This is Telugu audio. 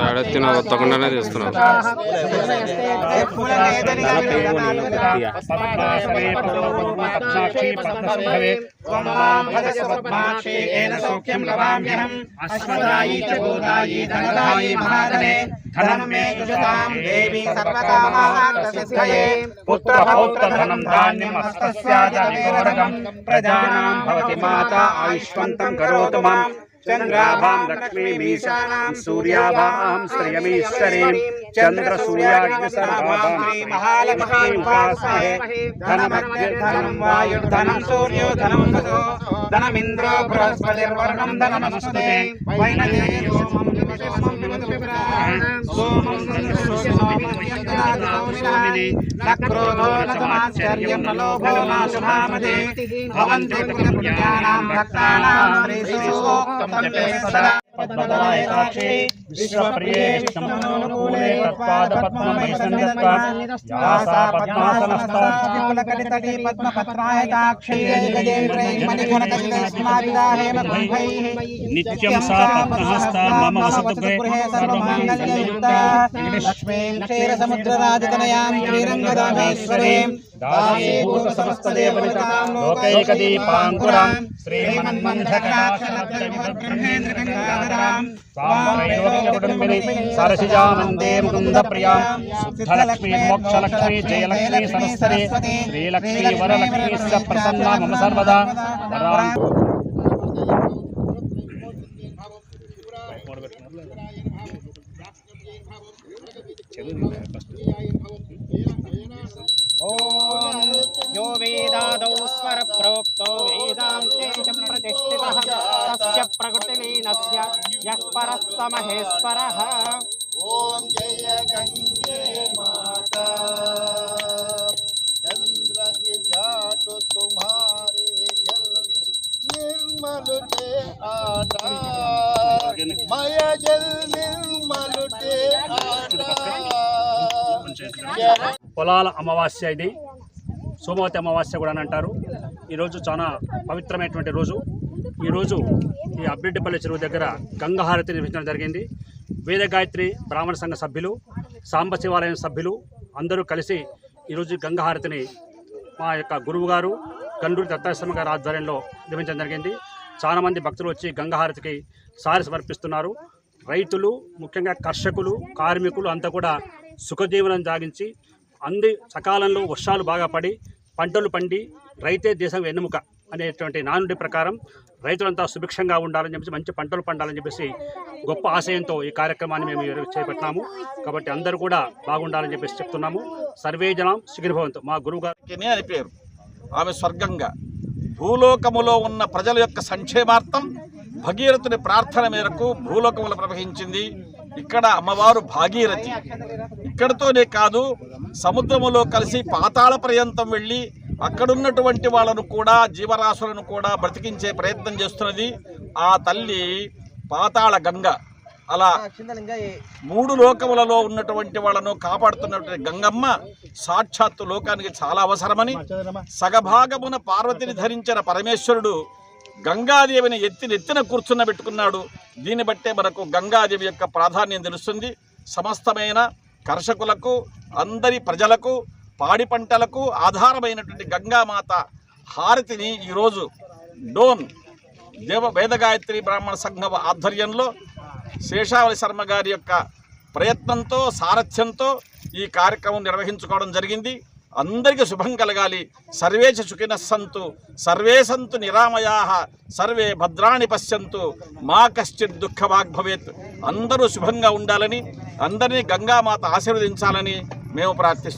ఆడెత్తిన ఒత్తకుండానే తీస్తున్నారు సౌఖ్యం లవామ్యహం అశ్వదాయి చ ధనదాయి మహాధనే ధనం మే కుశతాం దేవి సర్వకామార్థసిద్ధయే పుత్ర పౌత్ర ధనం ధాన్యం ప్రజానాం భవతి మాత ఆయుష్మంతం కరోతు మాం. చంద్రాభాం లక్ష్మీమీశానాం సూర్యాభాం శ్రియమీశ్వరీం చంద్ర సూర్యాగ్ని సర్వాభాం మహాలక్ష్మీ ఉపాసమహే ధనమగ్నిర్ధనం వాయుర్ధనం సూర్యో ధనం వసో ధనమింద్రో బృహస్పతిర్వర్ణం ధనమస్తుతే వైనతేయ సోమం సోమం సోమం నక్రోధో నమాశ్చర్యం లోభో నాశుభామతే భవంతి పుణ్యానాం భక్తానాం విశ్వప్రియే విష్ణుమనోనుకూలే తత్పాద పద్మమై యాసా పద్మాసనస్థా कमलकलितटे पद्मपत्रायताक्षैर्यजगजे प्रैर्मणिघनकलितस्माभिदाहेम कुम्भैः नित्यं सा पद्महस्ता मम वसतगृहे सर्वमाङ्गल्ययुक्ता लक्ष्मीं क्षीरसमुद्रराजतनयां श्रीरङ्गदामेश्वरीं క్షీరసముద్రరాజతనయాం శ్రీరంగదామేశ్వరీం దాసీభూత సమస్తదేవనితాం లోకైకదీపాంకురాం శ్రీమన్మంధకటాక్షలబ్ధవిద్బ్రహ్మేంద్రగంగాధరాం స్వామరైవకుటుంబిని సరసిజానందే ముకుంద ప్రియాం శుద్ధలక్ష్మీ మోక్షలక్ష్మీ జయలక్ష్మీ సరస్వతి శ్రీలక్ష్మీ వరలక్ష్మీ స ప్రసన్నా మమ సర్వదా వరాం यो वेदादौ स्वर प्रोक्तो वेदान्ते च प्रतिष्ठितः, तस्य प्रकृतिलीनस्य यः परः स ओम जय माता। चंद्र की तुम्हारे जल निर्मल आटा। मय जल निर्मल आटा। పొలాల అమావాస్య ఇది. సోమవతి అమావాస్య కూడా అని అంటారు. ఈరోజు చాలా పవిత్రమైనటువంటి రోజు. ఈరోజు ఈ అబ్బిడ్డిపల్లి చెరువు దగ్గర గంగాహారతి నిర్వహించడం జరిగింది. వేద గాయత్రి బ్రాహ్మణ సంఘ సభ్యులు సాంబ శివాలయం సభ్యులు అందరూ కలిసి ఈరోజు గంగాహారతిని మా యొక్క గురువు గారు గండూరి దత్తాశ్రమ గారి ఆధ్వర్యంలో నిర్వహించడం జరిగింది. చాలామంది భక్తులు వచ్చి గంగాహారతికి సారి సమర్పిస్తున్నారు. రైతులు ముఖ్యంగా కర్షకులు కార్మికులు అంతా కూడా సుఖజీవనం సాగించి అంది సకాలంలో వర్షాలు బాగా పడి పంటలు పండి రైతే దేశం వెన్నుముక అనేటువంటి నానుడి ప్రకారం రైతులంతా సుభిక్షంగా ఉండాలని చెప్పేసి మంచి పంటలు పండాలని చెప్పేసి గొప్ప ఆశయంతో ఈ కార్యక్రమాన్ని మేము చేపట్టినాము. కాబట్టి అందరూ కూడా బాగుండాలని చెప్పేసి చెప్తున్నాము. సర్వే జనం మా గురువు గారు అని పేరు. ఆమె స్వర్గంగా. భూలోకములో ఉన్న ప్రజల యొక్క సంక్షేమార్థం భగీరథుని ప్రార్థన మేరకు భూలోకములు ప్రవహించింది. ఇక్కడ అమ్మవారు భాగీరథి. ఇక్కడతోనే కాదు సముద్రములో కలిసి పాతాళ పర్యంతం వెళ్ళి అక్కడున్నటువంటి వాళ్ళను కూడా జీవరాశులను కూడా బ్రతికించే ప్రయత్నం చేస్తున్నది ఆ తల్లి పాతాళ గంగ. అలా మూడు లోకములలో ఉన్నటువంటి వాళ్ళను కాపాడుతున్నటువంటి గంగమ్మ సాక్షాత్తు లోకానికి చాలా అవసరమని సగభాగమున పార్వతిని ధరించిన పరమేశ్వరుడు గంగాదేవిని ఎత్తి నెత్తిన కూర్చున్న పెట్టుకున్నాడు. దీన్ని బట్టే మనకు గంగాదేవి యొక్క ప్రాధాన్యం తెలుస్తుంది. సమస్తమైన కర్షకులకు అందరి ప్రజలకు పాడి పంటలకు ఆధారమైనటువంటి గంగామాత హారతిని ఈరోజు డోన్ దేవ వేదగాయత్రి బ్రాహ్మణ సంఘం ఆధ్వర్యంలో శేషావళి శర్మ గారి యొక్క ప్రయత్నంతో సారథ్యంతో ఈ కార్యక్రమం నిర్వహించుకోవడం జరిగింది. అందరికీ శుభం కలగాలి. సర్వే చ సుఖిన సంతు సర్వే సంతు నిరామయా సర్వే భద్రాణి పశ్యంతు మా కశ్చిత్ దుఃఖవాగ్ భవేత్. అందరూ శుభంగా ఉండాలని అందరినీ గంగామాత ఆశీర్వదించాలని మేము ప్రార్థిస్తున్నాం.